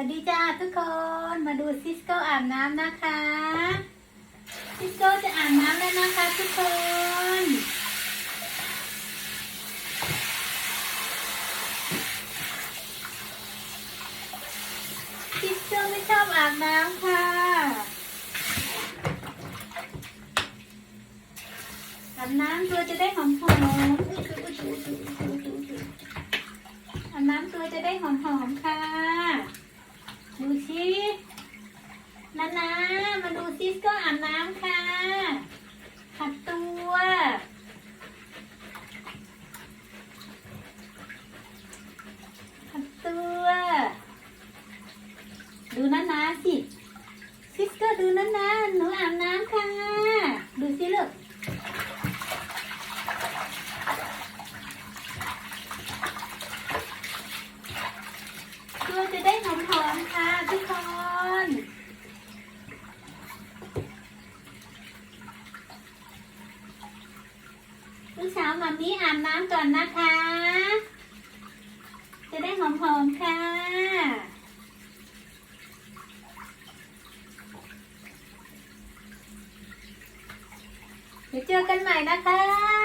วัสดีจ้าทุกคนมาดูซิสโก้อาบน้ำนะคะ ซิสโก้จะอาบน้ำแล้วนะคะทุกคนซิสโก้ไม่ชอบอาบน้ำค่ะอาบน้ำตัวจะได้หอมหอมๆอุ๊ยอุ๊ยอุ๊ยอุ๊ยอุ๊ยอุ๊ยอุ๊ยอาบน้ำตัวจะได้หอมหอมค่ะ ดูสินานามาดูซิสก็อาบน้ำค่ะ ขัดตัว ขัดตัว ดูนานาสิซิสก็ดูนานาหนูอาบน้ำค่ะ ดูสิลูก ตัวจะได้หอมๆค่ะทุกคน ลูกสาวมามีอาบน้ำก่อนนะคะ จะได้หอมๆค่ะเดี๋ยวเจอกันใหม่นะคะ